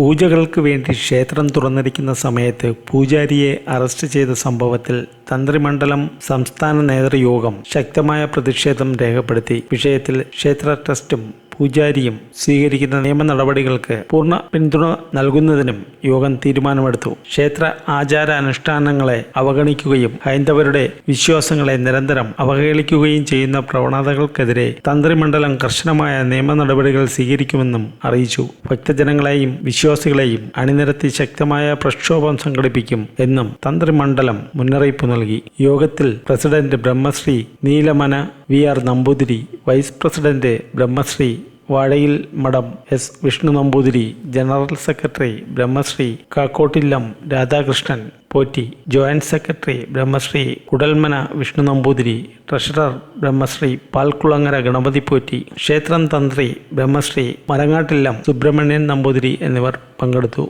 പൂജകൾക്ക് വേണ്ടി ക്ഷേത്രം തുറന്നിരിക്കുന്ന സമയത്ത് പൂജാരിയെ അറസ്റ്റ് ചെയ്ത സംഭവത്തിൽ തന്ത്രിമണ്ഡലം സംസ്ഥാന നേതൃയോഗം ശക്തമായ പ്രതിഷേധം രേഖപ്പെടുത്തി. വിഷയത്തിൽ ക്ഷേത്ര ട്രസ്റ്റും പൂജാരിയും സ്വീകരിക്കുന്ന നിയമ നടപടികൾക്ക് പൂർണ പിന്തുണ നൽകുന്നതിനും യോഗം തീരുമാനമെടുത്തു. ക്ഷേത്ര ആചാരാനുഷ്ഠാനങ്ങളെ അവഗണിക്കുകയും ഹൈന്ദവരുടെ വിശ്വാസങ്ങളെ നിരന്തരം അവഹേളിക്കുകയും ചെയ്യുന്ന പ്രവണതകൾക്കെതിരെ തന്ത്രിമണ്ഡലം കർശനമായ നിയമ നടപടികൾ സ്വീകരിക്കുമെന്നും അറിയിച്ചു. ഭക്തജനങ്ങളെയും വിശ്വാസികളെയും അണിനിരത്തി ശക്തമായ പ്രക്ഷോഭം സംഘടിപ്പിക്കും എന്നും തന്ത്രിമണ്ഡലം മുന്നറിയിപ്പ് നൽകി. യോഗത്തിൽ president Brahmasree Neelamana V R Namboothiri vice president Brahmasree Vazhayil Madom S. Vishnu Namboothiri general secretary Brahmasree Kakkottillam Radhakrishnan Potti joint secretary Brahmasree Kudalmana Vishnu Namboothiri treasurer Brahmasree Palkulangara Ganapathi Potti ക്ഷേത്രം തന്ത്രി ബ്രഹ്മശ്രീ മരങ്ങാട്ടില്ലം സുബ്രഹ്മണ്യൻ നമ്പൂതിരി എന്നിവർ പങ്കെടുത്തു.